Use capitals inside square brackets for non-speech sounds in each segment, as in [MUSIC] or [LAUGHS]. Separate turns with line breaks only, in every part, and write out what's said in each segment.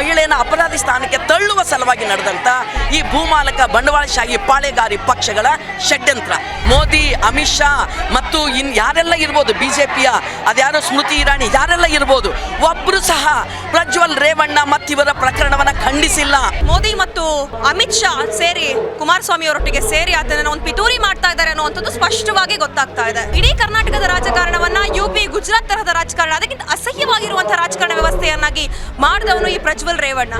ಮಹಿಳೆಯನ್ನ ಅಪರಾಧಿ ಸ್ಥಾನಕ್ಕೆ ತಳ್ಳುವ ಸಲುವಾಗಿ ನಡೆದಂತ ಈ ಭೂಮಾಲಕ ಬಂಡವಾಳಶಾಹಿ ಪಾಳೆಗಾರಿ ಪಕ್ಷಗಳ ಷಡ್ಯಂತ್ರ. ಮೋದಿ, ಅಮಿತ್ ಶಾ ಮತ್ತು ಇನ್ ಯಾರೆಲ್ಲ ಇರ್ಬೋದು, ಬಿಜೆಪಿಯ ಅದ್ಯಾರೋ ಸ್ಮೃತಿ ಇರಾಣಿ ಯಾರೆಲ್ಲ ಇರ್ಬೋದು, ಒಬ್ರು ಸಹ ಪ್ರಜ್ವಲ್ ರೇವಣ್ಣ ಮತ್ತಿವರ ಪ್ರಕರಣವನ್ನ ಖಂಡಿಸಿಲ್ಲ.
ಮೋದಿ ಮತ್ತು ಅಮಿತ್ ಶಾ ಸೇರಿ, ಕುಮಾರಸ್ವಾಮಿ ಅವರೊಟ್ಟಿಗೆ ಸೇರಿ ಅದನ್ನ ಒಂದು ಪಿತೂರಿ ಮಾಡ್ತಾ ಇದ್ದಾರೆ ಅನ್ನುವಂಥದ್ದು ಸ್ಪಷ್ಟವಾಗಿ ಗೊತ್ತಾಗ್ತಾ ಇದೆ. ಇಡೀ ಕರ್ನಾಟಕದ ರಾಜಕಾರಣವನ್ನ ಯುಪಿ ಗುಜರಾತ್ ತರಹದ ರಾಜಕಾರಣ, ಅದಕ್ಕಿಂತ ಅಸಹ್ಯವಾಗಿರುವಂತಹ ರಾಜಕಾರಣ ವ್ಯವಸ್ಥೆಯನ್ನಾಗಿ ಮಾಡಿದವನು ಈ ಪ್ರಜ್ವಲ್ ರೇವಣ್ಣ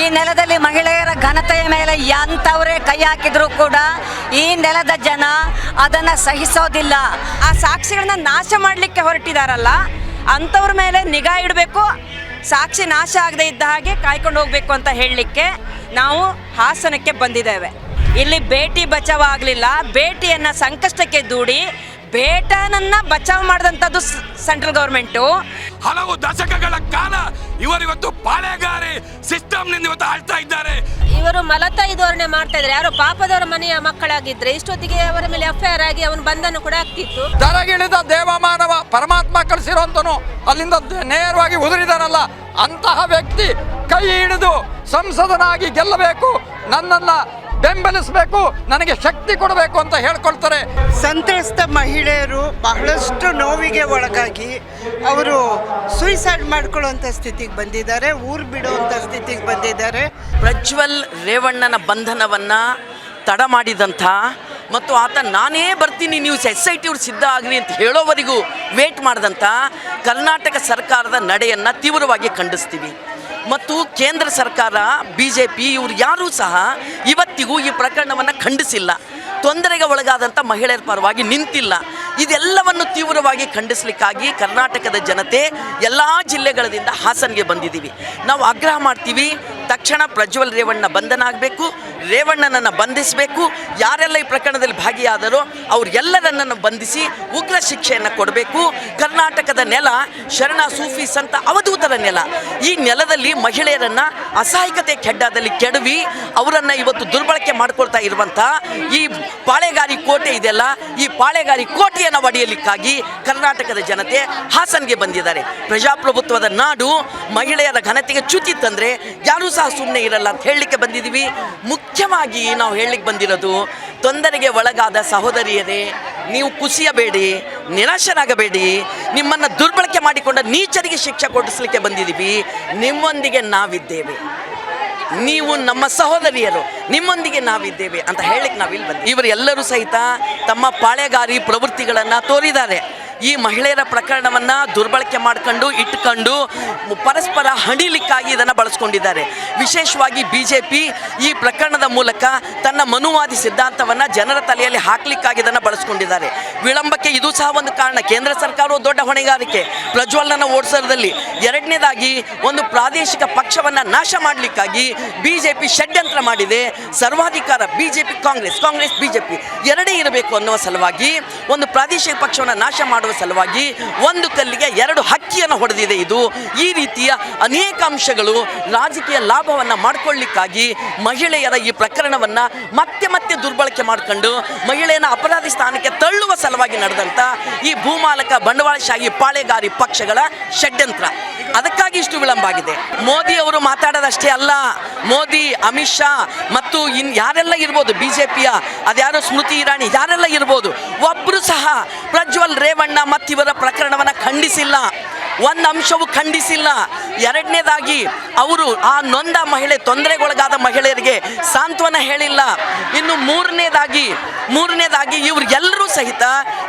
ಈ ನೆಲದಲ್ಲಿ ಮಹಿಳೆಯರ ಘನತೆಯ ಮೇಲೆ ಎಂಥವರೇ ಕೈ ಹಾಕಿದ್ರು ಕೂಡ ಈ ನೆಲದ ಜನ ಅದನ್ನು ಸಹಿಸೋದಿಲ್ಲ.
ಆ ಸಾಕ್ಷಿಗಳನ್ನ ನಾಶ ಮಾಡಲಿಕ್ಕೆ ಹೊರಟಿದಾರಲ್ಲ, ಅಂಥವ್ರ ಮೇಲೆ ನಿಗಾ ಇಡಬೇಕು, ಸಾಕ್ಷಿ ನಾಶ ಆಗದೆ ಇದ್ದ ಹಾಗೆ ಕಾಯ್ಕೊಂಡು ಹೋಗ್ಬೇಕು ಅಂತ ಹೇಳಲಿಕ್ಕೆ ನಾವು ಹಾಸನಕ್ಕೆ ಬಂದಿದ್ದೇವೆ. ಇಲ್ಲಿ ಬೇಟಿ ಬಚಾವ ಆಗಲಿಲ್ಲ, ಭೇಟಿಯನ್ನು ಸಂಕಷ್ಟಕ್ಕೆ ದೂಡಿ ಬೇಟನನ್ನ ಬಚಾವ್ ಮಾಡಿದಂಥದ್ದು ಸೆಂಟ್ರಲ್ ಗೌರ್ಮೆಂಟು.
ಹಲವು ದಶಕಗಳ ಕಾಲ ಇವರಿವತ್ತು ಪಾಳೆಗಾರಿ ಸಿಸ್ಟಮ್ನಿಂದ ಇವತ್ತು ಆಳ್ತಾ ಇದ್ದಾರೆ.
ಇವರು ಮಲತಾಯಿ ಧೋರಣೆ ಮಾಡ್ತಾ ಇದ್ದಾರೆ. ಯಾರು ಪಾಪದವರ ಮನೆಯ ಮಕ್ಕಳಾಗಿದ್ರೆ ಇಷ್ಟೊತ್ತಿಗೆ ಅವರ ಮೇಲೆ ಎಫ್ಐಆರ್ ಆಗಿ ಅವನ ಬಂಧನ ಕೂಡ ಆಗ್ತಿತ್ತು.
ದರಗಿಳಿದ ದೇವಮಾನವ ಪರಮಾತ್ಮ ಕಳಿಸಿರುವಂತನು ಅಲ್ಲಿಂದ ನೇರವಾಗಿ ಉದುರಿದನಲ್ಲ ಅಂತಹ ವ್ಯಕ್ತಿ ಕೈ ಹಿಡಿದು ಸಂಸದನಾಗಿ ಗೆಲ್ಲಬೇಕು. ನನ್ನನ್ನ ಬೆಂಬಲಿಸಬೇಕು ನನಗೆ ಶಕ್ತಿ ಕೊಡಬೇಕು ಅಂತ ಹೇಳ್ಕೊಳ್ತಾರೆ.
ಸಂತ್ರಸ್ತ ಮಹಿಳೆಯರು ಬಹಳಷ್ಟು ನೋವಿಗೆ ಒಳಗಾಗಿ ಅವರು ಸುಯಿಸೈಡ್ ಮಾಡ್ಕೊಳ್ಳುವಂಥ ಸ್ಥಿತಿಗೆ ಬಂದಿದ್ದಾರೆ ಊರು ಬಿಡುವಂಥ ಸ್ಥಿತಿಗೆ ಬಂದಿದ್ದಾರೆ.
ಪ್ರಜ್ವಲ್ ರೇವಣ್ಣನ ಬಂಧನವನ್ನು ತಡ ಮಾಡಿದಂಥ ಮತ್ತು ಆತ ನಾನೇ ಬರ್ತೀನಿ ನೀವು ಎಸ್ ಐ ಟಿ ಅವ್ರು ಸಿದ್ಧ ಆಗಲಿ ಅಂತ ಹೇಳೋವರೆಗೂ ವೇಟ್ ಮಾಡಿದಂಥ ಕರ್ನಾಟಕ ಸರ್ಕಾರದ ನಡೆಯನ್ನು ತೀವ್ರವಾಗಿ ಖಂಡಿಸ್ತೀವಿ. ಮತ್ತು ಕೇಂದ್ರ ಸರ್ಕಾರ ಬಿ ಜೆ ಪಿ ಇವರು ಯಾರೂ ಸಹ ಇವತ್ತಿಗೂ ಈ ಪ್ರಕರಣವನ್ನು ಖಂಡಿಸಿಲ್ಲ. ತೊಂದರೆಗೆ ಒಳಗಾದಂಥ ಮಹಿಳೆಯರ ಪರವಾಗಿ ನಿಂತಿಲ್ಲ. ಇದೆಲ್ಲವನ್ನು ತೀವ್ರವಾಗಿ ಖಂಡಿಸಲಿಕ್ಕಾಗಿ ಕರ್ನಾಟಕದ ಜನತೆ ಎಲ್ಲ ಜಿಲ್ಲೆಗಳಿಂದ ಹಾಸನಿಗೆ ಬಂದಿದ್ದೀವಿ. ನಾವು ಆಗ್ರಹ ಮಾಡ್ತೀವಿ ತಕ್ಷಣ ಪ್ರಜ್ವಲ್ ರೇವಣ್ಣ ಬಂಧನ ಆಗಬೇಕು ರೇವಣ್ಣನನ್ನು ಬಂಧಿಸಬೇಕು, ಯಾರೆಲ್ಲ ಈ ಪ್ರಕರಣದಲ್ಲಿ ಭಾಗಿಯಾದರೋ ಅವರೆಲ್ಲರನ್ನನ್ನು ಬಂಧಿಸಿ ಉಗ್ರ ಶಿಕ್ಷೆಯನ್ನು ಕೊಡಬೇಕು. ಕರ್ನಾಟಕದ ನೆಲ, ಶರಣ ಸೂಫಿ ಸಂತ ಅವಧೂತರ ನೆಲ. ಈ ನೆಲದಲ್ಲಿ ಮಹಿಳೆಯರನ್ನ ಅಸಹಾಯಕತೆ ಕೆಡ್ಡದಲ್ಲಿ ಕೆಡವಿ ಅವರನ್ನು ಇವತ್ತು ದುರ್ಬಳಕೆ ಮಾಡ್ಕೊಳ್ತಾ ಇರುವಂಥ ಈ ಪಾಳೆಗಾರಿ ಕೋಟೆ ಇದೆಯಲ್ಲ, ಈ ಪಾಳೆಗಾರಿ ಕೋಟೆಯನ್ನು ಒಡೆಯಲಿಕ್ಕಾಗಿ ಕರ್ನಾಟಕದ ಜನತೆ ಹಾಸನ್ಗೆ ಬಂದಿದ್ದಾರೆ. ಪ್ರಜಾಪ್ರಭುತ್ವದ ನಾಡು ಮಹಿಳೆಯರ ಘನತೆಗೆ ಚ್ಯುತಿ ತಂದರೆ ಯಾರೂ ಸಹ ಸುಮ್ಮನೆ ಇರಲ್ಲ ಅಂತ ಹೇಳಲಿಕ್ಕೆ ಬಂದಿದ್ದೀವಿ. ಮುಖ್ಯವಾಗಿ ನಾವು ಹೇಳಲಿಕ್ಕೆ ಬಂದಿರೋದು, ತೊಂದರೆಗೆ ಒಳಗಾದ ಸಹೋದರಿಯರೇ, ನೀವು ಕುಸಿಯಬೇಡಿ, ನಿರಾಶರಾಗಬೇಡಿ, ನಿಮ್ಮನ್ನು ದುರ್ಬಳಕೆ ಮಾಡಿಕೊಂಡ ನೀಚರಿಗೆ ಶಿಕ್ಷೆ ಕೊಡಿಸ್ಲಿಕ್ಕೆ ಬಂದಿದ್ದೀವಿ. ನಿಮ್ಮೊಂದಿಗೆ ನಾವಿದ್ದೇವೆ. ನೀವು ನಮ್ಮ ಸಹೋದರಿಯರು, ನಿಮ್ಮೊಂದಿಗೆ ನಾವಿದ್ದೇವೆ ಅಂತ ಹೇಳಲಿಕ್ಕೆ ನಾವಿಲ್ಲಿ ಬಂದು ಇವರು ಎಲ್ಲರೂ ಸಹಿತ ತಮ್ಮ ಪಾಳೆಗಾರಿ ಪ್ರವೃತ್ತಿಗಳನ್ನು ತೋರಿದ್ದಾರೆ. ಈ ಮಹಿಳೆಯರ ಪ್ರಕರಣವನ್ನು ದುರ್ಬಳಕೆ ಮಾಡ್ಕೊಂಡು, ಇಟ್ಕೊಂಡು, ಪರಸ್ಪರ ಹಣಿಲಿಕ್ಕಾಗಿ ಇದನ್ನು ಬಳಸ್ಕೊಂಡಿದ್ದಾರೆ. ವಿಶೇಷವಾಗಿ ಬಿ ಈ ಪ್ರಕರಣದ ಮೂಲಕ ತನ್ನ ಮನುವಾದಿ ಸಿದ್ಧಾಂತವನ್ನು ಜನರ ತಲೆಯಲ್ಲಿ ಹಾಕಲಿಕ್ಕಾಗಿ ಇದನ್ನು ಬಳಸ್ಕೊಂಡಿದ್ದಾರೆ. ವಿಳಂಬಕ್ಕೆ ಇದು ಸಹ ಒಂದು ಕಾರಣ. ಕೇಂದ್ರ ಸರ್ಕಾರವು ದೊಡ್ಡ ಹೊಣೆಗಾರಿಕೆ. ಪ್ರಜ್ವಲನ ಓಡಿಸೋದ್ರಲ್ಲಿ ಎರಡನೇದಾಗಿ ಒಂದು ಪ್ರಾದೇಶಿಕ ಪಕ್ಷವನ್ನು ನಾಶ ಮಾಡಲಿಕ್ಕಾಗಿ ಬಿ ಜೆ ಪಿ ಷಡ್ಯಂತ್ರ ಮಾಡಿದೆ. ಸರ್ವಾಧಿಕಾರ B J P Congress Congress B J P ಎರಡೇ ಇರಬೇಕು ಅನ್ನುವ ಸಲುವಾಗಿ ಒಂದು ಪ್ರಾದೇಶಿಕ ಪಕ್ಷವನ್ನು ನಾಶ ಮಾಡುವ ಸಲುವಾಗಿ ಒಂದು ಕಲ್ಲಿಗೆ ಎರಡು ಹಕ್ಕಿಯನ್ನು ಹೊಡೆದಿದೆ ಇದು. ಈ ರೀತಿಯ ಅನೇಕ ಅಂಶಗಳು ರಾಜಕೀಯ ಲಾಭವನ್ನು ಮಾಡಿಕೊಳ್ಳಿಕ್ಕಾಗಿ ಮಹಿಳೆಯರ ಈ ಪ್ರಕರಣವನ್ನು ಮತ್ತೆ ಮತ್ತೆ ದುರ್ಬಳಕೆ ಮಾಡಿಕೊಂಡು ಮಹಿಳೆಯನ್ನು ಅಪರಾಧಿ ಸ್ಥಾನಕ್ಕೆ ತಳ್ಳುವ ಸಲುವಾಗಿ ನಡೆದಂಥ ಈ ಭೂಮಾಲಕ ಬಂಡವಾಳಶಾಹಿ ಪಾಳೆಗಾರಿ ಪಕ್ಷಗಳ ಷಡ್ಯಂತ್ರ. ಅದಕ್ಕಾಗಿ ಇಷ್ಟು ವಿಳಂಬ ಆಗಿದೆ. ಮೋದಿ ಅವರು ಮಾತಾಡೋದಷ್ಟೇ ಅಲ್ಲ, ಮೋದಿ, ಅಮಿತ್ ಶಾ ಮತ್ತು ಇನ್ ಯಾರೆಲ್ಲ ಇರ್ಬೋದು, ಬಿಜೆಪಿಯ ಅದ್ಯಾರೋ ಸ್ಮೃತಿ ಇರಾನಿ ಯಾರೆಲ್ಲ ಇರ್ಬೋದು ಒಬ್ಬರು ಸಹ ಪ್ರಜ್ವಲ್ ರೇವಣ್ಣ ಮತ್ತಿವರ ಪ್ರಕರಣವನ್ನು ಖಂಡಿಸಿಲ್ಲ. ಒಂದು ಅಂಶವು ಖಂಡಿಸಿಲ್ಲ. ಎರಡನೇದಾಗಿ ಅವರು ಆ ನೊಂದ ಮಹಿಳೆ, ತೊಂದರೆಗೊಳಗಾದ ಮಹಿಳೆಯರಿಗೆ ಸಾಂತ್ವನ ಹೇಳಿಲ್ಲ. ಇನ್ನು ಮೂರನೇದಾಗಿ ಮೂರನೇದಾಗಿ ಇವ್ರಿಗೆಲ್ಲರೂ ಸಹಿತ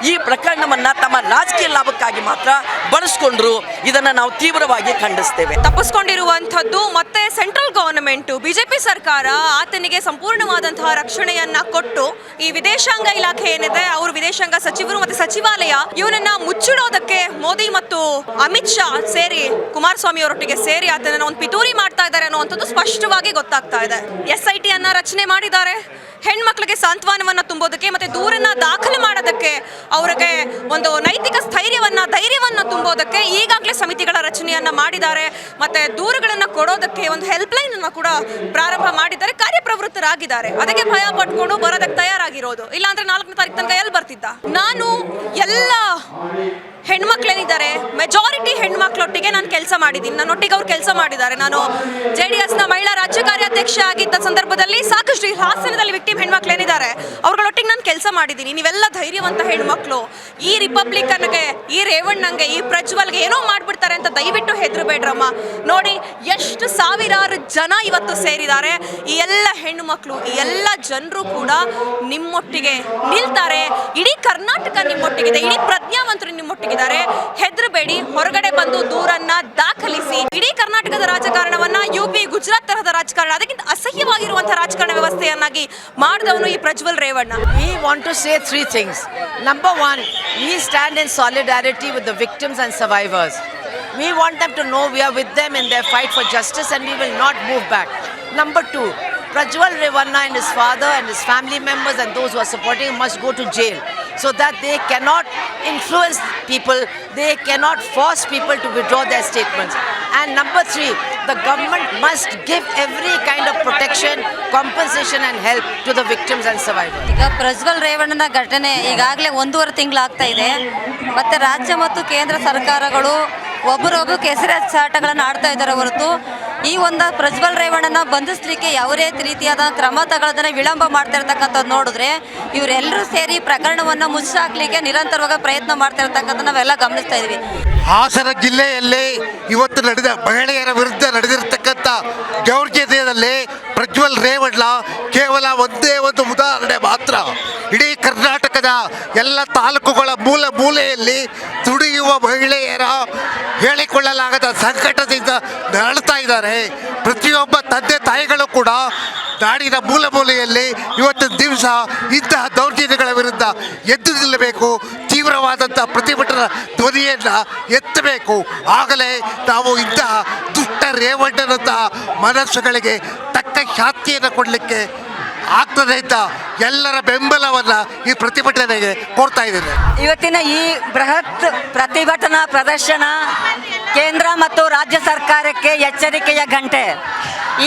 ಈ ಪ್ರಕರಣವನ್ನು ತಮ್ಮ ರಾಜಕೀಯ ಲಾಭಕ್ಕಾಗಿ ಮಾತ್ರ ಬಳಸ್ಕೊಂಡ್ರು. ಇದನ್ನು ನಾವು ತೀವ್ರವಾಗಿ ಖಂಡಿಸ್ತೇವೆ.
ತಪ್ಪಿಸ್ಕೊಂಡಿರುವಂಥದ್ದು ಮತ್ತೆ ಸೆಂಟ್ರಲ್ ಗವರ್ನಮೆಂಟ್ ಬಿಜೆಪಿ ಸರ್ಕಾರ ಆತನಿಗೆ ಸಂಪೂರ್ಣವಾದಂತಹ ರಕ್ಷಣೆಯನ್ನ ಕೊಟ್ಟು ಈ ವಿದೇಶಾಂಗ ಇಲಾಖೆ ಏನಿದೆ, ಅವರು ವಿದೇಶಾಂಗ ಸಚಿವರು ಮತ್ತೆ ಸಚಿವಾಲಯ ಇವನನ್ನ ಮುಚ್ಚಿಡೋದಕ್ಕೆ ಮೋದಿ ಮತ್ತು ಅಮಿತ್ ಶಾ ಸೇರಿ ಕುಮಾರಸ್ವಾಮಿ ಅವರೊಟ್ಟಿಗೆ ಸೇರಿ ಆತನನ್ನು ಒಂದು ಪಿತೂರಿ ಮಾಡ್ತಾ ಇದ್ದಾರೆ ಅನ್ನೋ ಸ್ಪಷ್ಟವಾಗಿ ಗೊತ್ತಾಗ್ತಾ ಇದೆ. ಎಸ್ ಐ ಟಿ ಅನ್ನ ರಚನೆ ಮಾಡಿದ್ದಾರೆ. ಹೆಣ್ಮಕ್ಳಿಗೆ ಸಾಂತ್ವನವನ್ನು ತುಂಬೋದಕ್ಕೆ ಮತ್ತೆ ದೂರನ್ನ ದಾಖಲು ಮಾಡೋದಕ್ಕೆ ಅವರಿಗೆ ಒಂದು ನೈತಿಕ ಸ್ಥೈರ್ಯವನ್ನ, ಧೈರ್ಯವನ್ನು ತುಂಬೋದಕ್ಕೆ ಈಗಾಗಲೇ ಸಮಿತಿಗಳ ರಚನೆಯನ್ನ ಮಾಡಿದ್ದಾರೆ. ಮತ್ತೆ ದೂರುಗಳನ್ನು ಕೊಡೋದಕ್ಕೆ ಒಂದು ಹೆಲ್ಪ್ ಲೈನ್ ಅನ್ನ ಕೂಡ ಪ್ರಾರಂಭ ಮಾಡಿದ್ದಾರೆ. ಕಾರ್ಯಪ್ರವೃತ್ತರಾಗಿದ್ದಾರೆ. ಅದಕ್ಕೆ ಭಯ ಪಟ್ಕೊಂಡು ಬರೋದಕ್ಕೆ ತಯಾರಾಗಿರೋದು. ಇಲ್ಲಾಂದ್ರೆ ನಾಲ್ಕನೇ ತಾರೀಕು ತನಕ ಎಲ್ಲಿ ಬರ್ತಿದ್ದ? ನಾನು ಎಲ್ಲ ಹೆಣ್ಮಕ್ಳೇನಿದ್ದಾರೆ ಮೆಜಾರಿಟಿ ಹೆಣ್ಮಕ್ಳೊಟ್ಟಿಗೆ ನಾನು ಕೆಲಸ ಮಾಡಿದ್ದೀನಿ. ನನ್ನೊಟ್ಟಿಗೆ ಅವ್ರು ಕೆಲಸ ಮಾಡಿದ್ದಾರೆ. ನಾನು ಜೆ ಡಿ ಎಸ್ನ ಮಹಿಳಾ ರಾಜ್ಯ ಕಾರ್ಯಾಧ್ಯಕ್ಷ ಆಗಿದ್ದ ಸಂದರ್ಭದಲ್ಲಿ ಸಾಕಷ್ಟು ಈ ಹಾಸನದಲ್ಲಿ ಹೆಣ್ಮಕ್ಳು ಏನಿದ್ದಾರೆ, ಅವ್ರಗಳೊಟ್ಟಿಗೆ ನಾನು ಕೆಲಸ ಮಾಡಿದ್ದೀನಿ ನೀವೆಲ್ಲ ಧೈರ್ಯವಂತ ಹೆಣ್ಮಕ್ಳು. ಈ ರಿಪಬ್ಲಿಕನ್ಗೆ, ಈ ರೇವಣ್ಣಂಗೆ, ಈ ಪ್ರಜ್ವಲ್ಗೆ ಏನೋ ಮಾಡ್ಬಿಡ್ತಾರೆ ಅಂತ ದಯವಿಟ್ಟು ಹೆದರಬೇಡ್ರಮ್ಮ. ನೋಡಿ, ಎಷ್ಟು ಸಾವಿರಾರು ಜನ ಇವತ್ತು ಸೇರಿದ್ದಾರೆ. ಈ ಎಲ್ಲ ಹೆಣ್ಣು ಈ ಎಲ್ಲ ಜನರು ಕೂಡ ನಿಮ್ಮೊಟ್ಟಿಗೆ ನಿಲ್ತಾರೆ. ಇಡೀ ಕರ್ನಾಟಕ ನಿಮ್ಮೊಟ್ಟಿಗಿದೆ, ಇಡೀ ಪ್ರಜ್ಞಾವಂತರು ನಿಮ್ಮೊಟ್ಟಿಗಿದ್ದಾರೆ. ಹೆದರಬೇಡಿ, ಹೊರಗಡೆ ಬಂದು ದೂರನ್ನ ದಾಖಲಿಸಿ. ಇಡೀ ಕರ್ನಾಟಕದ ರಾಜಕಾರಣವನ್ನ, ಯು ಪಿ, ಗುಜರಾತ್ ತರಹದ ರಾಜಕಾರಣ, ಅದಕ್ಕಿಂತ ಅಸಹ್ಯವಾಗಿರುವಂತಹ ರಾಜಕಾರಣ ವ್ಯವಸ್ಥೆಯನ್ನಾಗಿ ಮಾಡಿದವನು ಈ Prajwal Revanna
We want to say three things. Number one, we stand in solidarity with the victims and survivors. We want them to know we are with them in their fight for justice and we will not move back. Number two, Prajwal Revanna and his father and his family members and those who are supporting him must go to jail so that they cannot influence people, they cannot force people to withdraw their statements. And number three, the government must give every kind of protection, compensation and help to the victims and survivors.
ಈಗ ಪ್ರಜ್ವಲ್ ರೇವಣ್ಣನ ಘಟನೆ ಈಗಾಗಲೇ ಒಂದೂವರೆ ತಿಂಗಳಾಗ್ತಾ ಇದೆ ಮತ್ತೆ ರಾಜ್ಯ ಮತ್ತು ಕೇಂದ್ರ ಸರ್ಕಾರಗಳು ಒಬ್ಬರೊಬ್ಬರು ಕೆಸರಾಟಗಳನ್ನು ಆಡ್ತಾ ಇದ್ದಾರೆ ಹೊರತು ಈ ಒಂದು ಪ್ರಜ್ವಲ್ ರೇವಣ್ಣನ ಬಂಧಿಸ್ಲಿಕ್ಕೆ ಯಾವುದೇ ರೀತಿಯಾದ ಕ್ರಮ ತಗೊಳ್ಳೋದನ್ನ ವಿಳಂಬ ಮಾಡ್ತಾ ನೋಡಿದ್ರೆ ಇವರೆಲ್ಲರೂ ಸೇರಿ ಪ್ರಕರಣವನ್ನು ಮುಚ್ಚಾಕ್ಲಿಕ್ಕೆ ನಿರಂತರವಾಗಿ ಪ್ರಯತ್ನ ಮಾಡ್ತಾ ಇರ್ತಕ್ಕಂಥ ನಾವೆಲ್ಲ ಗಮನಿಸ್ತಾ ಇದೀವಿ
ಹಾಸನ ಜಿಲ್ಲೆಯಲ್ಲಿ ಇವತ್ತು ನಡೆದ ಮಹಿಳೆಯರ ವಿರುದ್ಧ ನಡೆದಿರತಕ್ಕಂಥ ದೌರ್ಜನ್ಯದಲ್ಲಿ ಪ್ರಜ್ವಲ್ ರೇವಣ್ಣ ಕೇವಲ ಒಂದೇ ಒಂದು ಉದಾಹರಣೆ ಮಾತ್ರ. ಇಡೀ ಕರ್ನಾಟಕದ ಎಲ್ಲ ತಾಲೂಕುಗಳ ಮೂಲ ಮೂಲೆಯಲ್ಲಿ ದುಡಿಯುವ ಮಹಿಳೆಯರ ಹೇಳಿಕೊಳ್ಳಲಾಗದ ಸಂಕಟದಿಂದ ನರಳ್ತಾ ಇದ್ದಾರೆ. ಪ್ರತಿಯೊಬ್ಬ ತಂದೆ ತಾಯಿಗಳು ಕೂಡ ನಾಡಿನ ಮೂಲ ಮೂಲೆಯಲ್ಲಿ ಇವತ್ತು ದಿವಸ ಇಂತಹ ದೌರ್ಜನ್ಯಗಳ ವಿರುದ್ಧ ಎದ್ದು ನಿಲ್ಲಬೇಕು. ತೀವ್ರವಾದಂಥ ಪ್ರತಿಭಟನಾ ಧ್ವನಿಯನ್ನು ಎತ್ತಬೇಕು. ಆಗಲೇ ನಾವು ಇಂತಹ ದುಷ್ಟ ರೇವಣ್ಣನಂತಹ ಮನಸ್ಸುಗಳಿಗೆ ತಕ್ಕ ಶಾಂತಿಯನ್ನು ಕೊಡಲಿಕ್ಕೆ ಆಗ್ತದೆ ಅಂತ ಎಲ್ಲರ ಬೆಂಬಲವನ್ನ ಈ ಪ್ರತಿಭಟನೆಗೆ ಕೊಡ್ತಾ ಇದ್ದೇನೆ.
ಇವತ್ತಿನ ಈ ಬೃಹತ್ ಪ್ರತಿಭಟನಾ ಪ್ರದರ್ಶನ ಕೇಂದ್ರ ಮತ್ತು ರಾಜ್ಯ ಸರ್ಕಾರಕ್ಕೆ ಎಚ್ಚರಿಕೆಯ ಗಂಟೆ.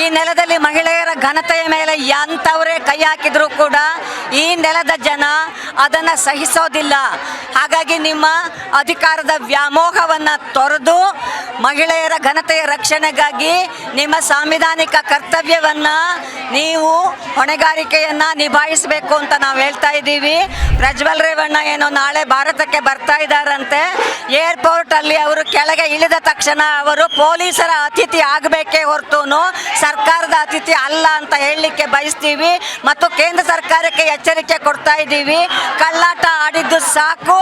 ಈ ನೆಲದಲ್ಲಿ ಮಹಿಳೆಯರ ಘನತೆಯ ಮೇಲೆ ಎಂಥವರೇ ಕೈ ಹಾಕಿದರೂ ಕೂಡ ಈ ನೆಲದ ಜನ ಅದನ್ನು ಸಹಿಸೋದಿಲ್ಲ. ಹಾಗಾಗಿ ನಿಮ್ಮ ಅಧಿಕಾರದ ವ್ಯಾಮೋಹವನ್ನು ತೊರೆದು ಮಹಿಳೆಯರ ಘನತೆಯ ರಕ್ಷಣೆಗಾಗಿ ನಿಮ್ಮ ಸಾಂವಿಧಾನಿಕ ಕರ್ತವ್ಯವನ್ನು ನೀವು ಹೊಣೆಗಾರಿಕೆಯನ್ನು ನಿಭಾಯಿಸಬೇಕು ಅಂತ ನಾವು ಹೇಳ್ತಾ ಇದ್ದೀವಿ. ಪ್ರಜ್ವಲ್ ರೇವಣ್ಣ ಏನು ನಾಳೆ ಭಾರತಕ್ಕೆ ಬರ್ತಾ ಇದ್ದಾರಂತೆ. ಏರ್ಪೋರ್ಟ್ ಅಲ್ಲಿ ಅವರು ಕೆಳಗೆ ಇಳಿದ ತಕ್ಷಣ ಅವರು ಪೊಲೀಸರ ಅತಿಥಿ ಆಗಬೇಕೇ ಹೊರತು ಸರ್ಕಾರದ ಅತಿಥಿ ಅಲ್ಲ ಅಂತ ಹೇಳಲಿಕ್ಕೆ ಬಯಸ್ತೀವಿ. ಮತ್ತು ಕೇಂದ್ರ ಸರ್ಕಾರಕ್ಕೆ ಎಚ್ಚರಿಕೆ ಕೊಡ್ತಾ ಇದ್ದೀವಿ. ಕಳ್ಳಾಟ ಆಡಿದ್ದು ಸಾಕು.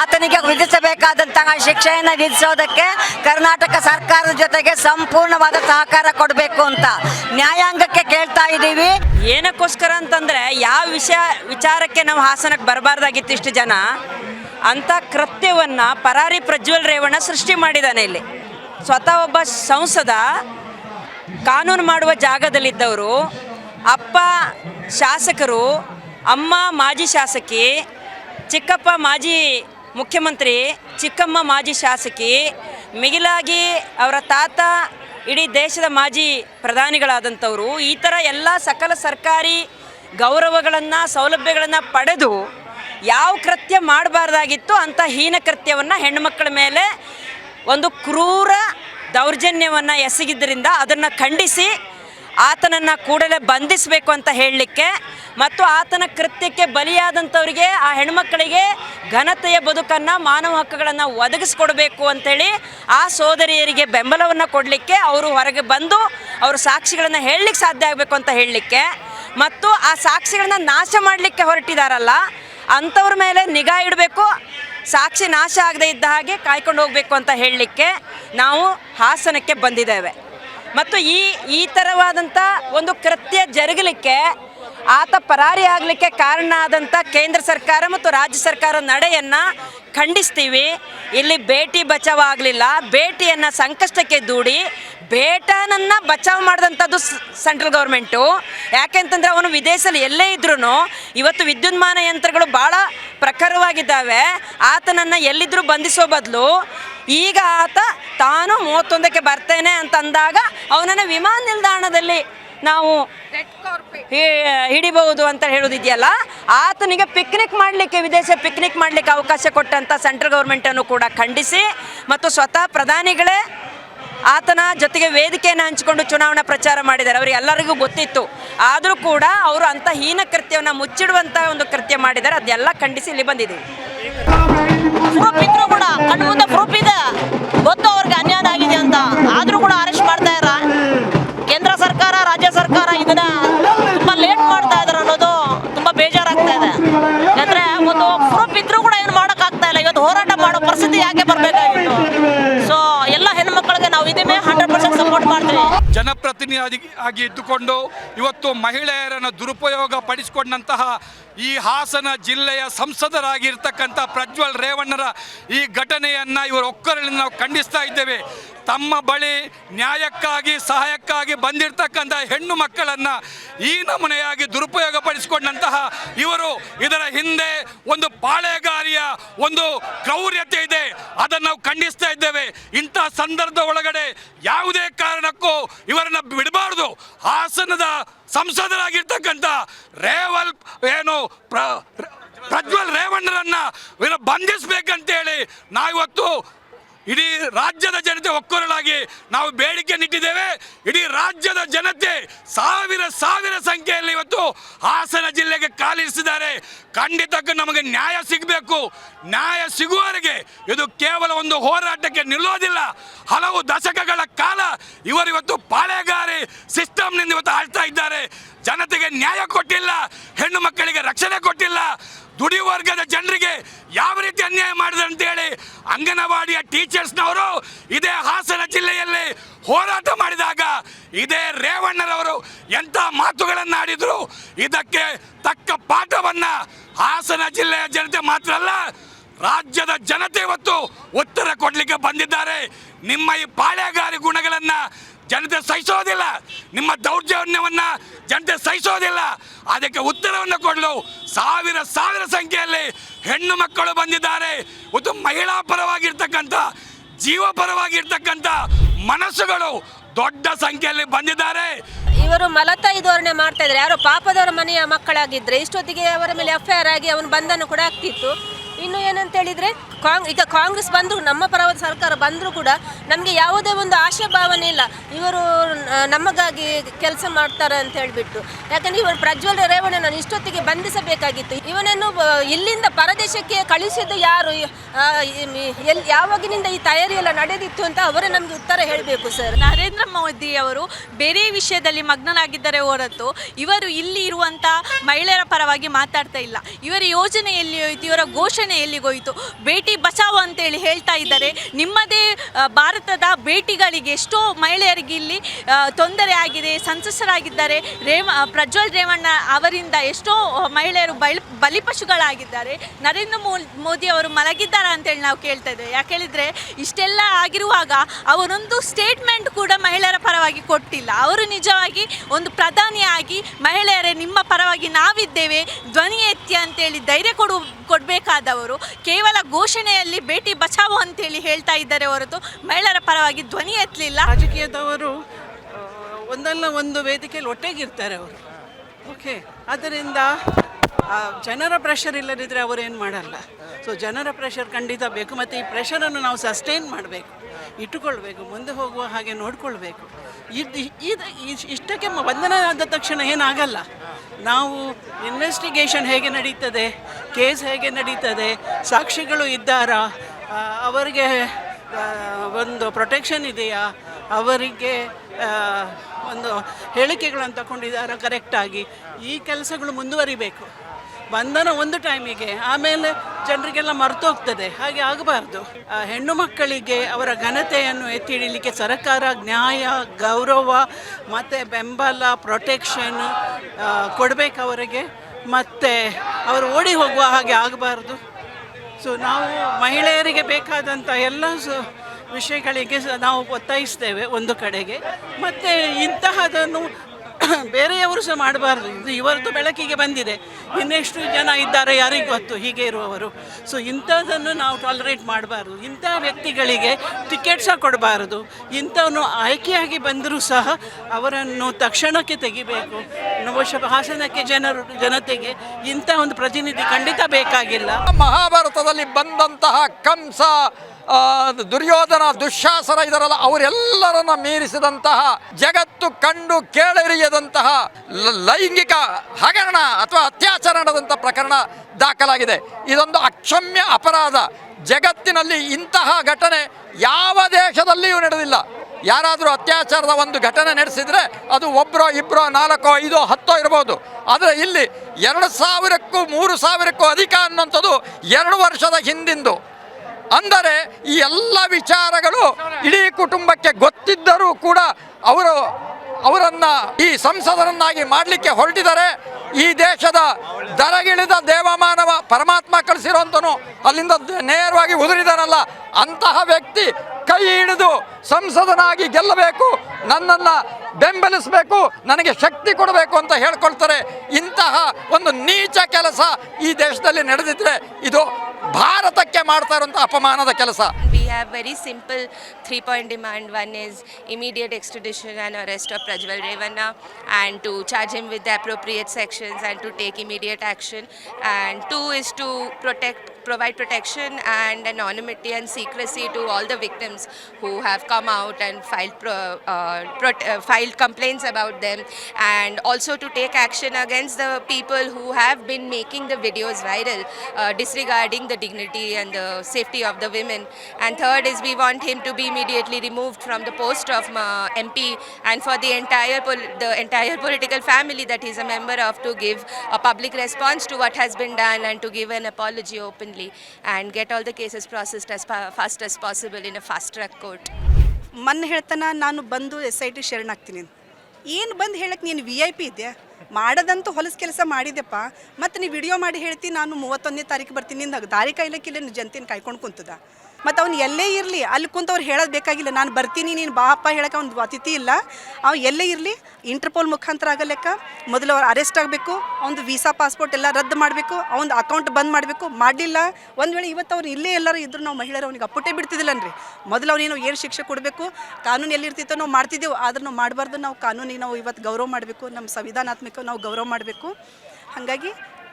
ಆತನಿಗೆ ವಿಧಿಸಬೇಕಾದಂತಹ ಶಿಕ್ಷೆಯನ್ನು ವಿಧಿಸೋದಕ್ಕೆ ಕರ್ನಾಟಕ ಸರ್ಕಾರದ ಜೊತೆಗೆ ಸಂಪೂರ್ಣವಾದ ಸಹಕಾರ ಕೊಡಬೇಕು ಅಂತ. ನ್ಯಾಯಾಂಗಕ್ಕೆ ಕೇಳ್ತಾ ಇದ್ದೀವಿ.
ಏನಕ್ಕೋಸ್ಕರ ಅಂತಂದರೆ ಯಾವ ವಿಷಯ, ವಿಚಾರಕ್ಕೆ ನಾವು ಹಾಸನಕ್ಕೆ ಬರಬಾರ್ದಾಗಿತ್ತು ಇಷ್ಟು ಜನ ಅಂಥ ಕೃತ್ಯವನ್ನು ಪರಾರಿ ಪ್ರಜ್ವಲ್ ರೇವಣ್ಣ ಸೃಷ್ಟಿ ಮಾಡಿದ್ದಾನೆ ಇಲ್ಲಿ. ಸ್ವತಃ ಒಬ್ಬ ಸಂಸದ, ಕಾನೂನು ಮಾಡುವ ಜಾಗದಲ್ಲಿದ್ದವರು, ಅಪ್ಪ ಶಾಸಕರು, ಅಮ್ಮ ಮಾಜಿ ಶಾಸಕಿ, ಚಿಕ್ಕಪ್ಪ ಮಾಜಿ ಮುಖ್ಯಮಂತ್ರಿ, ಚಿಕ್ಕಮ್ಮ ಮಾಜಿ ಶಾಸಕಿ, ಮಿಗಿಲಾಗಿ ಅವರ ತಾತ ಇಡೀ ದೇಶದ ಮಾಜಿ ಪ್ರಧಾನಿಗಳಾದಂಥವರು ಈ ಥರ ಎಲ್ಲ ಸಕಲ ಸರ್ಕಾರಿ ಗೌರವಗಳನ್ನು, ಸೌಲಭ್ಯಗಳನ್ನು ಪಡೆದು ಯಾವ ಕೃತ್ಯ ಮಾಡಬಾರ್ದಾಗಿತ್ತು ಅಂಥ ಹೀನ ಕೃತ್ಯವನ್ನು ಹೆಣ್ಣುಮಕ್ಕಳ ಮೇಲೆ ಒಂದು ಕ್ರೂರ ದೌರ್ಜನ್ಯವನ್ನು ಎಸಗಿದ್ದರಿಂದ ಅದನ್ನು ಖಂಡಿಸಿ ಆತನನ್ನು ಕೂಡಲೇ ಬಂಧಿಸಬೇಕು ಅಂತ ಹೇಳಲಿಕ್ಕೆ ಮತ್ತು ಆತನ ಕೃತ್ಯಕ್ಕೆ ಬಲಿಯಾದಂಥವರಿಗೆ ಆ ಹೆಣ್ಮಕ್ಕಳಿಗೆ ಘನತೆಯ ಬದುಕನ್ನು, ಮಾನವ ಹಕ್ಕುಗಳನ್ನು ಒದಗಿಸ್ಕೊಡ್ಬೇಕು ಅಂತೇಳಿ ಆ ಸೋದರಿಯರಿಗೆ ಬೆಂಬಲವನ್ನು ಕೊಡಲಿಕ್ಕೆ ಅವರು ಹೊರಗೆ ಬಂದು ಅವರು ಸಾಕ್ಷಿಗಳನ್ನು ಹೇಳಲಿಕ್ಕೆ ಸಾಧ್ಯ ಆಗಬೇಕು ಅಂತ ಹೇಳಲಿಕ್ಕೆ. ಮತ್ತು ಆ ಸಾಕ್ಷಿಗಳನ್ನ ನಾಶ ಮಾಡಲಿಕ್ಕೆ ಹೊರಟಿದಾರಲ್ಲ, ಅಂಥವ್ರ ಮೇಲೆ ನಿಗಾ ಇಡಬೇಕು, ಸಾಕ್ಷಿ ನಾಶ ಆಗದೇ ಇದ್ದ ಹಾಗೆ ಕಾಯ್ಕೊಂಡು ಹೋಗಬೇಕು ಅಂತ ಹೇಳಲಿಕ್ಕೆ ನಾವು ಹಾಸನಕ್ಕೆ ಬಂದಿದ್ದೇವೆ. ಮತ್ತು ಈ ಈ ಥರವಾದಂಥ ಒಂದು ಕೃತ್ಯ ಜರುಗಲಿಕ್ಕೆ, ಆತ ಪರಾರಿ ಆಗಲಿಕ್ಕೆ ಕಾರಣ ಆದಂಥ ಕೇಂದ್ರ ಸರ್ಕಾರ ಮತ್ತು ರಾಜ್ಯ ಸರ್ಕಾರ ನಡೆಯನ್ನು ಖಂಡಿಸ್ತೀವಿ. ಇಲ್ಲಿ ಬೇಟಿ ಬಚಾವ್ ಆಗಲಿಲ್ಲ. ಬೇಟಿಯನ್ನು ಸಂಕಷ್ಟಕ್ಕೆ ದೂಡಿ ಬೇಟನನ್ನು ಬಚಾವ್ ಮಾಡಿದಂಥದ್ದು ಸೆಂಟ್ರಲ್ ಗೌರ್ಮೆಂಟು. ಯಾಕೆಂತಂದರೆ ಅವನು ವಿದೇಶದಲ್ಲಿ ಎಲ್ಲೇ ಇದ್ರೂ ಇವತ್ತು ವಿದ್ಯುನ್ಮಾನ ಯಂತ್ರಗಳು ಭಾಳ ಪ್ರಖರವಾಗಿದ್ದಾವೆ. ಆತನನ್ನು ಎಲ್ಲಿದ್ದರೂ ಬಂಧಿಸೋ ಬದಲು ಈಗ ಆತ ತಾನು ಮೂವತ್ತೊಂದಕ್ಕೆ ಬರ್ತೇನೆ ಅಂತ ಅಂದಾಗ ಅವನನ್ನು ವಿಮಾನ ನಿಲ್ದಾಣದಲ್ಲಿ ನಾವು ಹಿಡಿಬಹುದು ಅಂತ ಹೇಳೋದಿದೆಯಲ್ಲ ಆತನಿಗೆ ಪಿಕ್ನಿಕ್ ಮಾಡಲಿಕ್ಕೆ ವಿದೇಶ ಪಿಕ್ನಿಕ್ ಮಾಡಲಿಕ್ಕೆ ಅವಕಾಶ ಕೊಟ್ಟಂಥ ಸೆಂಟ್ರಲ್ ಗೌರ್ಮೆಂಟನ್ನು ಕೂಡ ಖಂಡಿಸಿ ಮತ್ತು ಸ್ವತಃ ಪ್ರಧಾನಿಗಳೇ ಆತನ ಜೊತೆಗೆ ವೇದಿಕೆಯನ್ನು ಹಂಚಿಕೊಂಡು ಚುನಾವಣಾ ಪ್ರಚಾರ ಮಾಡಿದ್ದಾರೆ. ಅವರಿಗೆ ಎಲ್ಲರಿಗೂ ಗೊತ್ತಿತ್ತು. ಆದರೂ ಕೂಡ ಅವರು ಅಂಥ ಹೀನ ಕೃತ್ಯವನ್ನು ಮುಚ್ಚಿಡುವಂಥ ಒಂದು ಕೃತ್ಯ ಮಾಡಿದ್ದಾರೆ. ಅದೆಲ್ಲ ಖಂಡಿಸಿ ಇಲ್ಲಿ ಬಂದಿದೆ
ಪ್ರೂಫ್ ಇದ್ರು ಕೂಡ ಕಣ್ಣು ಮುಂದೆ ಪ್ರೂಫ್ ಇದೆ. ಗೊತ್ತು ಅವ್ರಿಗೆ ಅನ್ಯಾಯ ಆಗಿದೆ ಅಂತ. ಆದ್ರೂ ಇದನ್ನ ತುಂಬಾ ಲೇಟ್ ಮಾಡ್ತಾ ಇದಾರೆ ಅನ್ನೋದು ತುಂಬಾ ಬೇಜಾರಾಗ್ತಾ ಇದೆ. ಯಾಕಂದ್ರೆ ಒಂದು ಪ್ರೂಫ್ ಇದ್ರೂ ಕೂಡ ಏನು ಮಾಡಕ್ ಆಗ್ತಾ ಇಲ್ಲ. ಇವತ್ತು ಹೋರಾಟ ಮಾಡೋ ಪರಿಸ್ಥಿತಿ ಯಾಕೆ ಬರ್ಬೇಕಾಗಿತ್ತು? ಸೊ ಎಲ್ಲ ಹೆಣ್ಮಕ್ಳಿಗೆ ನಾವು ಇದೇ ಹಂಡ್ರೆಡ್ ಪರ್ಸೆಂಟ್ ಸಪೋರ್ಟ್ ಮಾಡ್ತೀವಿ.
ಜನಪ್ರತಿನಿಧಿ ಆಗಿ ಇದ್ದುಕೊಂಡು ಇವತ್ತು ಮಹಿಳೆಯರನ್ನು ದುರುಪಯೋಗ ಪಡಿಸಿಕೊಂಡಂತಹ ಈ ಹಾಸನ ಜಿಲ್ಲೆಯ ಸಂಸದರಾಗಿರ್ತಕ್ಕಂಥ ಪ್ರಜ್ವಲ್ ರೇವಣ್ಣರ ಈ ಘಟನೆಯನ್ನು ಇವರು ಒಕ್ಕರಲ್ಲಿ ನಾವು ಖಂಡಿಸ್ತಾ ಇದ್ದೇವೆ. ತಮ್ಮ ಬಳಿ ನ್ಯಾಯಕ್ಕಾಗಿ, ಸಹಾಯಕ್ಕಾಗಿ ಬಂದಿರತಕ್ಕಂಥ ಹೆಣ್ಣು ಮಕ್ಕಳನ್ನು ಈ ನಮೂನೆಯಾಗಿ ದುರುಪಯೋಗ ಪಡಿಸಿಕೊಂಡಂತಹ ಇವರು ಇದರ ಹಿಂದೆ ಒಂದು ಪಾಳೆಗಾರಿಯ ಒಂದು ಕ್ರೌರ್ಯತೆ ಇದೆ. ಅದನ್ನು ನಾವು ಖಂಡಿಸ್ತಾ ಇದ್ದೇವೆ. ಇಂತಹ ಸಂದರ್ಭದ ಒಳಗಡೆ ಯಾವುದೇ ಕಾರಣಕ್ಕೂ ಇವರನ್ನು ಬಿಡಬಾರ್ದು. ಹಾಸನದ ಸಂಸದರಾಗಿರ್ತಕ್ಕಂಥ ರೇವಲ್ ಏನು ಪ್ರ- ಪ್ರಜ್ವಲ್ ರೇವಣ್ಣರನ್ನ ಬಂಧಿಸ್ಬೇಕಂತೇಳಿ ನಾವಿವತ್ತು ಇಡೀ ರಾಜ್ಯದ ಜನತೆ ಒಕ್ಕೊರಲಾಗಿ ನಾವು ಬೇಡಿಕೆ ನಿಟ್ಟಿದ್ದೇವೆ. ಇಡೀ ರಾಜ್ಯದ ಜನತೆ ಸಾವಿರ ಸಾವಿರ ಸಂಖ್ಯೆಯಲ್ಲಿ ಇವತ್ತು ಹಾಸನ ಜಿಲ್ಲೆಗೆ ಕಾಲಿರಿಸಿದ್ದಾರೆ ಖಂಡಿತಕ್ಕೂ ನಮಗೆ ನ್ಯಾಯ ಸಿಗಬೇಕು. ನ್ಯಾಯ ಸಿಗುವವರೆಗೆ ಇದು ಕೇವಲ ಒಂದು ಹೋರಾಟಕ್ಕೆ ನಿಲ್ಲೋದಿಲ್ಲ. ಹಲವು ದಶಕಗಳ ಕಾಲ ಇವರಿವತ್ತು ಪಾಳೆಗಾರಿ ಸಿಸ್ಟಮ್ನಿಂದ ಇವತ್ತು ಆಳ್ತಾ ಇದ್ದಾರೆ. ಜನತೆಗೆ ನ್ಯಾಯ ಕೊಟ್ಟಿಲ್ಲ. ಹೆಣ್ಣು ಮಕ್ಕಳಿಗೆ ರಕ್ಷಣೆ ಕೊಟ್ಟಿಲ್ಲ. ದುಡಿ ವರ್ಗದ ಜನರಿಗೆ ಯಾವ ರೀತಿ ಅನ್ಯಾಯ ಮಾಡಿದ್ರು ಅಂತೇಳಿ ಅಂಗನವಾಡಿಯ ಟೀಚರ್ಸ್ನವರು ಇದೇ ಹಾಸನ ಜಿಲ್ಲೆಯಲ್ಲಿ ಹೋರಾಟ ಮಾಡಿದಾಗ ಇದೇ ರೇವಣ್ಣರವರು ಎಂಥ ಮಾತುಗಳನ್ನು ಆಡಿದ್ರು ಇದಕ್ಕೆ ತಕ್ಕ ಪಾಠವನ್ನು ಹಾಸನ ಜಿಲ್ಲೆಯ ಜನತೆ ಮಾತ್ರ ಅಲ್ಲ, ರಾಜ್ಯದ ಜನತೆ ಇವತ್ತು ಉತ್ತರ ಕೊಡಲಿಕ್ಕೆ ಬಂದಿದ್ದಾರೆ. ನಿಮ್ಮ ಈ ಪಾಳೆಗಾರಿ ಗುಣಗಳನ್ನು ಜನತೆ ಸಹಿಸೋದಿಲ್ಲ, ನಿಮ್ಮ ದೌರ್ಜನ್ಯವನ್ನು ಜನತೆ ಸಹಿಸೋದಿಲ್ಲ. ಅದಕ್ಕೆ ಉತ್ತರವನ್ನು ಕೊಡಲು ಸಾವಿರ ಸಾವಿರ ಸಂಖ್ಯೆಯಲ್ಲಿ ಹೆಣ್ಣು ಮಕ್ಕಳು ಬಂದಿದ್ದಾರೆ. ಒಂದು ಮಹಿಳಾ ಪರವಾಗಿರ್ತಕ್ಕಂಥ, ಜೀವ ಪರವಾಗಿರ್ತಕ್ಕಂಥ ಮನಸ್ಸುಗಳು ದೊಡ್ಡ ಸಂಖ್ಯೆಯಲ್ಲಿ ಬಂದಿದ್ದಾರೆ.
ಇವರು ಮಲತಾಯಿ ಧೋರಣೆ ಮಾಡ್ತಾ ಇದ್ದಾರೆ. ಯಾರೋ ಪಾಪದವರ ಮನೆಯ ಮಕ್ಕಳಾಗಿದ್ರೆ ಇಷ್ಟೊತ್ತಿಗೆ ಅವರ ಮೇಲೆ ಎಫ್ಐಆರ್ ಆಗಿ ಅವನು ಬಂಧನ ಕೂಡ ಆಗ್ತಿತ್ತು. ಇನ್ನು ಏನಂತ ಹೇಳಿದ್ರೆ, ಕಾಂಗ್, ಈಗ ಕಾಂಗ್ರೆಸ್ ಬಂದ್ರು, ನಮ್ಮ ಪರವಾದ ಸರ್ಕಾರ ಬಂದರೂ ಕೂಡ ನಮಗೆ ಯಾವುದೇ ಒಂದು ಆಶಯ ಭಾವನೆ ಇಲ್ಲ. ಇವರು ನಮಗಾಗಿ ಕೆಲಸ ಮಾಡ್ತಾರೆ ಅಂತ ಹೇಳಿಬಿಟ್ಟು. ಯಾಕಂದ್ರೆ ಇವರು ಪ್ರಜ್ವಲ್ ರೇವಣ್ಣನ ಇಷ್ಟೊತ್ತಿಗೆ ಬಂಧಿಸಬೇಕಾಗಿತ್ತು. ಇವನನ್ನು ಇಲ್ಲಿಂದ ಪರದೇಶಕ್ಕೆ ಕಳಿಸಿದ್ದು ಯಾರು? ಎಲ್ಲಿ ಯಾವಾಗಿನಿಂದ ಈ ತಯಾರಿ ಎಲ್ಲ ನಡೆದಿತ್ತು ಅಂತ ಅವರೇ ನಮಗೆ ಉತ್ತರ ಹೇಳಬೇಕು ಸರ್
ನರೇಂದ್ರ ಮೋದಿ ಅವರು ಬೇರೆ ವಿಷಯದಲ್ಲಿ ಮಗ್ನನಾಗಿದ್ದಾರೆ ಹೊರತು ಇವರು ಇಲ್ಲಿ ಇರುವಂತ ಮಹಿಳೆಯರ ಪರವಾಗಿ ಮಾತಾಡ್ತಾ ಇಲ್ಲ. ಇವರ ಯೋಜನೆ ಎಲ್ಲಿ ಹೋಯ್ತು ಇವರ ಘೋಷಣೆ ಎಲ್ಲಿಗೋಯ್ತು? ಬೇಟಿ ಬಚಾವ್ ಅಂತೇಳಿ ಹೇಳ್ತಾ ಇದ್ದಾರೆ. ನಿಮ್ಮದೇ ಭಾರತದ ಬೇಟಿಗಳಿಗೆ ಎಷ್ಟೋ ಮಹಿಳೆಯರಿಗೆ ಇಲ್ಲಿ ತೊಂದರೆ ಆಗಿದೆ ಸಂಸಸರಾಗಿದ್ದಾರೆ ರೇವ ಪ್ರಜ್ವಲ್ ರೇವಣ್ಣ ಅವರಿಂದ ಎಷ್ಟೋ ಮಹಿಳೆಯರು ಬಲಿ ಬಲಿಪಶುಗಳಾಗಿದ್ದಾರೆ ನರೇಂದ್ರ ಮೋದಿ ಅವರು ಮಲಗಿದ್ದಾರೆ ಅಂತೇಳಿ ನಾವು ಕೇಳ್ತಾ ಇದ್ದೇವೆ. ಯಾಕೆ ಹೇಳಿದ್ರೆ, ಇಷ್ಟೆಲ್ಲ ಆಗಿರುವಾಗ ಅವರೊಂದು ಸ್ಟೇಟ್ಮೆಂಟ್ ಕೂಡ ಮಹಿಳೆಯರ ಪರವಾಗಿ ಕೊಟ್ಟಿಲ್ಲ. ಅವರು ನಿಜವಾಗಿ ಒಂದು ಪ್ರಧಾನಿಯಾಗಿ ಮಹಿಳೆಯರೇ, ನಿಮ್ಮ ಪರವಾಗಿ ನಾವಿದ್ದೇವೆ. ಧ್ವನಿ ಎತ್ತಿ ಅಂತೇಳಿ ಧೈರ್ಯ ಕೊಡು ಕೊಡಬೇಕಾದವರು ಕೇವಲ ಘೋಷಣೆಯಲ್ಲಿ ಬೇಟಿ ಬಚಾವೋ ಅಂತೇಳಿ ಹೇಳ್ತಾ ಇದ್ದಾರೆ ಹೊರತು ಮಹಿಳೆಯರ ಪರವಾಗಿ ಧ್ವನಿ ಎತ್ತಲಿಲ್ಲ.
ರಾಜಕೀಯದವರು ಒಂದಲ್ಲ ಒಂದು ವೇದಿಕೆಯಲ್ಲಿ ಒಟ್ಟೆಗಿರ್ತಾರೆ ಅವರು. ಓಕೆ ಆದ್ದರಿಂದ ಆ, ಜನರ ಪ್ರೆಷರ್ ಇಲ್ಲದಿದ್ದರೆ ಅವರೇನು ಮಾಡಲ್ಲ. ಸೊ ಜನರ ಪ್ರೆಷರ್ ಖಂಡಿತ ಬೇಕು. ಮತ್ತು ಈ ಪ್ರೆಷರನ್ನು ನಾವು ಸಸ್ಟೈನ್ ಮಾಡಬೇಕು. ಇಟ್ಟುಕೊಳ್ಬೇಕು. ಮುಂದೆ ಹೋಗುವ ಹಾಗೆ ನೋಡಿಕೊಳ್ಬೇಕು. ಇದು ಇದು ಇಷ್ಟಕ್ಕೆ ಬಂಧನ ಆದ ತಕ್ಷಣ ಏನಾಗಲ್ಲ. ನಾವು ಇನ್ವೆಸ್ಟಿಗೇಷನ್ ಹೇಗೆ ನಡೀತದೆ ಕೇಸ್ ಹೇಗೆ ನಡೀತದೆ, ಸಾಕ್ಷಿಗಳು ಇದ್ದಾರಾ ಅವರಿಗೆ ಒಂದು ಪ್ರೊಟೆಕ್ಷನ್ ಇದೆಯಾ, ಅವರಿಗೆ ಒಂದು ಹೇಳಿಕೆಗಳನ್ನು ತಗೊಂಡಿದ್ದಾರಾ ಕರೆಕ್ಟಾಗಿ ಈ ಕೆಲಸಗಳು ಮುಂದುವರಿಬೇಕು. ಬಂಧನ ಒಂದು ಟೈಮಿಗೆ, ಆಮೇಲೆ ಜನರಿಗೆಲ್ಲ ಮರ್ತೋಗ್ತದೆ, ಹಾಗೆ ಆಗಬಾರ್ದು. ಹೆಣ್ಣು ಮಕ್ಕಳಿಗೆ ಅವರ ಘನತೆಯನ್ನು ಎತ್ತಿ ಹಿಡಿಯಲಿಕ್ಕೆ ಸರ್ಕಾರ ನ್ಯಾಯ, ಗೌರವ, ಮತ್ತು ಬೆಂಬಲ ಪ್ರೊಟೆಕ್ಷನ್ ಕೊಡಬೇಕು ಅವರಿಗೆ. ಮತ್ತು ಅವರು ಓಡಿ ಹೋಗುವ ಹಾಗೆ ಆಗಬಾರ್ದು. ಸೊ ನಾವು ಮಹಿಳೆಯರಿಗೆ ಬೇಕಾದಂಥ ಎಲ್ಲ ವಿಷಯಗಳಿಗೆ ನಾವು ಒತ್ತಾಯಿಸ್ತೇವೆ ಒಂದು ಕಡೆಗೆ. ಮತ್ತು ಇಂತಹದನ್ನು [LAUGHS] ಬೇರೆಯವರು ಸಹ ಮಾಡಬಾರ್ದು. ಇದು ಇವರದ್ದು ಬೆಳಕಿಗೆ ಬಂದಿದೆ. ಇನ್ನೆಷ್ಟು ಜನ ಇದ್ದಾರೆ ಯಾರಿಗೆ ಗೊತ್ತು. ಹೀಗೆ ಇರುವವರು. ಸೊ ಇಂಥದ್ದನ್ನು ನಾವು ಟಾಲರೇಟ್ ಮಾಡಬಾರ್ದು. ಇಂಥ ವ್ಯಕ್ತಿಗಳಿಗೆ ಟಿಕೆಟ್ ಸಹ ಕೊಡಬಾರದು. ಇಂಥವನ್ನು ಆಯ್ಕೆಯಾಗಿ ಬಂದರೂ ಸಹ ಅವರನ್ನು ತಕ್ಷಣಕ್ಕೆ ತೆಗಿಬೇಕು. ಬಹುಶಃ ಹಾಸನಕ್ಕೆ ಜನರು, ಜನತೆಗೆ ಇಂಥ ಒಂದು ಪ್ರತಿನಿಧಿ ಖಂಡಿತ ಬೇಕಾಗಿಲ್ಲ.
ಮಹಾಭಾರತದಲ್ಲಿ ಬಂದಂತಹ ಕಂಸ ದುರ್ಯೋಧನ ದುಶ್ಯಾಸನ ಇದರಲ್ಲ, ಅವರೆಲ್ಲರನ್ನ ಮೀರಿಸಿದಂತಹ, ಜಗತ್ತು ಕಂಡು ಕೇಳರಿಯದಂತಹ ಲೈಂಗಿಕ ಹಗರಣ ಅಥವಾ ಅತ್ಯಾಚಾರ ಪ್ರಕರಣ ದಾಖಲಾಗಿದೆ. ಇದೊಂದು ಅಕ್ಷಮ್ಯ ಅಪರಾಧ. ಜಗತ್ತಿನಲ್ಲಿ ಇಂತಹ ಘಟನೆ ಯಾವ ದೇಶದಲ್ಲಿಯೂ ನಡೆದಿಲ್ಲ. ಯಾರಾದರೂ ಅತ್ಯಾಚಾರದ ಒಂದು ಘಟನೆ ನಡೆಸಿದರೆ ಅದು ಒಬ್ಬರೋ ಇಬ್ಬರೋ ನಾಲ್ಕೋ, ಐದೋ, ಹತ್ತೋ ಇರ್ಬೋದು. ಆದರೆ ಇಲ್ಲಿ ಎರಡು ಸಾವಿರಕ್ಕೂ ಮೂರು ಸಾವಿರಕ್ಕೂ ಅಧಿಕ ಅನ್ನುವಂಥದ್ದು ಎರಡು ವರ್ಷದ ಹಿಂದಿಂದು. ಅಂದರೆ ಈ ಎಲ್ಲ ವಿಚಾರಗಳು ಇಡೀ ಕುಟುಂಬಕ್ಕೆ ಗೊತ್ತಿದ್ದರೂ ಕೂಡ ಅವರು ಅವರನ್ನು ಈ ಸಂಸದರನ್ನಾಗಿ ಮಾಡಲಿಕ್ಕೆ ಹೊರಟಿದ್ದಾರೆ. ಈ ದೇಶದ ದರಗಿಳಿದ ದೇವಮಾನವ ಪರಮಾತ್ಮ ಕಳಿಸಿರುವಂತನು ಅಲ್ಲಿಂದ ನೇರವಾಗಿ ಉದುರಿದಾರಲ್ಲ ಅಂತಹ ವ್ಯಕ್ತಿ ಕೈ ಹಿಡಿದು ಸಂಸದನಾಗಿ ಗೆಲ್ಲಬೇಕು, ನನ್ನನ್ನು ಬೆಂಬಲಿಸಬೇಕು, ನನಗೆ ಶಕ್ತಿ ಕೊಡಬೇಕು ಅಂತ ಹೇಳ್ಕೊಳ್ತಾರೆ ಇಂತಹ ಒಂದು ನೀಚ ಕೆಲಸ ಈ ದೇಶದಲ್ಲಿ ನಡೆದಿದ್ರೆ ಇದು ಭಾರತಕ್ಕೆ ಮಾಡ್ತಾ ಇರುವಂಥ ಅಪಮಾನದ ಕೆಲಸ.
We have very simple three point demand one is immediate extradition and arrest of Prajwal Revanna and to charge him with appropriate sections and to take immediate action and to is to protect provide protection and anonymity and secrecy to all the victims who have come out and filed pro, uh, prot- uh, filed complaints about them. And also to take action against the people who have been making the videos viral uh, disregarding the dignity and the safety of the women. And third is we want him to be immediately removed from the post of uh, MP and for the entire the entire political family that he's a member of to give a public response to what has been done and to give an apology openly and get all the cases processed as pa- fast as possible in a fast track court.
ಮೊನ್ನೆ ಹೇಳ್ತಾನ, ನಾನು ಬಂದು S I T ಶರಣಾಗ್ತೀನಿ ಏನು ಬಂದು ಹೇಳಕ್ಕೆ ನೀನು V I P ಇದೆಯಾ? ಮಾಡದಂತೂ ಹೊಲಸು ಕೆಲಸ ಮಾಡಿದೆಪ್ಪ ಮತ್ತು ನೀವು ವಿಡಿಯೋ ಮಾಡಿ ಹೇಳ್ತಿ, ನಾನು ಮೂವತ್ತೊಂದನೇ ತಾರೀಕು ಬರ್ತೀನಿ ನಿಂದ ದಾರಿ ಕಾಯ್ಲಿಕ್ಕಿಲ್ಲ ಜನತೆನ ಕಾಯ್ಕೊಂಡು ಕುಂತದ. ಮತ್ತು ಅವ್ನು ಎಲ್ಲೇ ಇರಲಿ, ಅಲ್ಲಿ ಕುಂತವ್ರು ಹೇಳೋದು ಬೇಕಾಗಿಲ್ಲ. ನಾನು ಬರ್ತೀನಿ, ನೀನು ಬಾಪ್ಪ ಹೇಳೋಕೆ ಅವ್ನು ಅತಿಥಿ ಇಲ್ಲ. ಅವ್ನು ಎಲ್ಲೇ ಇರಲಿ ಇಂಟರ್ಪೋಲ್ ಮುಖಾಂತರ ಆಗಲೆಕ್ಕ ಮೊದಲು ಅವ್ರು ಅರೆಸ್ಟ್ ಆಗಬೇಕು ಅವ್ನು ವೀಸಾ ಪಾಸ್ಪೋರ್ಟ್ ಎಲ್ಲ ರದ್ದು ಮಾಡಬೇಕು ಅವ್ನ ಅಕೌಂಟ್ ಬಂದ್ ಮಾಡಬೇಕು. ಮಾಡಲಿಲ್ಲ, ಒಂದು ವೇಳೆ ಇವತ್ತು ಅವ್ರು ಇಲ್ಲೇ ಎಲ್ಲರೂ ಇದ್ರು, ನಾವು ಮಹಿಳೆಯರು ಅವ್ನಿಗೆ ಅಪ್ಪುಟ್ಟೆ ಬಿಡ್ತಿದ್ದಿಲ್ಲನ್ರಿ. ಮೊದಲು ಅವನೇನು ಏನು ಶಿಕ್ಷೆ ಕೊಡಬೇಕು, ಕಾನೂನು ಎಲ್ಲಿರ್ತಿತ್ತೋ ನಾವು ಮಾಡ್ತಿದ್ದೆವು, ಆದ್ರೆ ನಾವು ಮಾಡಬಾರ್ದು, ನಾವು ಕಾನೂನಿಗೆ ನಾವು ಇವತ್ತು ಗೌರವ ಮಾಡಬೇಕು ನಮ್ಮ ಸಂವಿಧಾನಾತ್ಮಕ ನಾವು ಗೌರವ ಮಾಡಬೇಕು. ಹಾಗಾಗಿ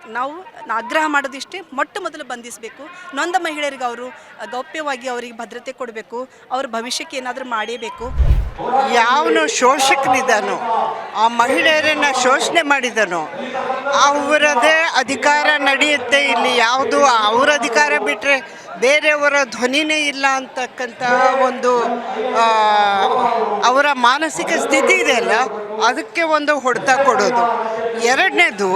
ನಾವು ಆಗ್ರಹ ಮಾಡೋದಿಷ್ಟೇ ಮೊಟ್ಟ ಮೊದಲು ಬಂಧಿಸಬೇಕು. ನೊಂದ ಮಹಿಳೆಯರಿಗೆ ಅವರು ಗೌಪ್ಯವಾಗಿ ಅವರಿಗೆ ಭದ್ರತೆ ಕೊಡಬೇಕು. ಅವ್ರ ಭವಿಷ್ಯಕ್ಕೆ ಏನಾದರೂ ಮಾಡೇಬೇಕು.
ಯಾವನು ಶೋಷಕನಿದ್ದಾನೋ ಆ ಮಹಿಳೆಯರನ್ನು ಶೋಷಣೆ ಮಾಡಿದನೋ, ಅವರದೇ ಅಧಿಕಾರ ನಡೆಯುತ್ತೆ. ಇಲ್ಲಿ ಯಾವುದು ಅವರ ಅಧಿಕಾರ ಬಿಟ್ಟರೆ ಬೇರೆಯವರ ಧ್ವನಿನೇ ಇಲ್ಲ ಅಂತಕ್ಕಂತಹ ಒಂದು ಅವರ ಮಾನಸಿಕ ಸ್ಥಿತಿ ಇದೆಯಲ್ಲ ಅದಕ್ಕೆ ಒಂದು ಹೊಡೆತ ಕೊಡೋದು. ಎರಡನೇದು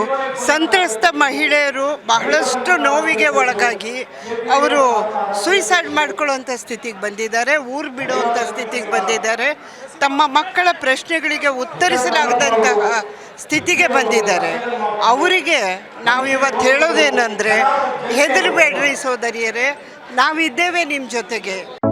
ಸಂತ್ರಸ್ತ ಮಹಿಳೆಯರು ಬಹಳಷ್ಟು ನೋವಿಗೆ ಒಳಗಾಗಿ ಅವರು ಸುಯಿಸೈಡ್ ಮಾಡ್ಕೊಳ್ಳೋವಂಥ ಸ್ಥಿತಿಗೆ ಬಂದಿದ್ದಾರೆ, ಊರು ಬಿಡುವಂಥ ಸ್ಥಿತಿಗೆ ಬಂದಿದ್ದಾರೆ, ತಮ್ಮ ಮಕ್ಕಳ ಪ್ರಶ್ನೆಗಳಿಗೆ ಉತ್ತರಿಸಲಾಗದಂತಹ ಸ್ಥಿತಿಗೆ ಬಂದಿದ್ದಾರೆ. ಅವರಿಗೆ ನಾವು ಇವತ್ತು ಹೇಳೋದೇನೆಂದರೆ, ಹೆದರಬೇಡ್ರಿ ಸೋದರಿಯರೇ, ನಾವಿದ್ದೇವೆ ನಿಮ್ಮ ಜೊತೆಗೆ.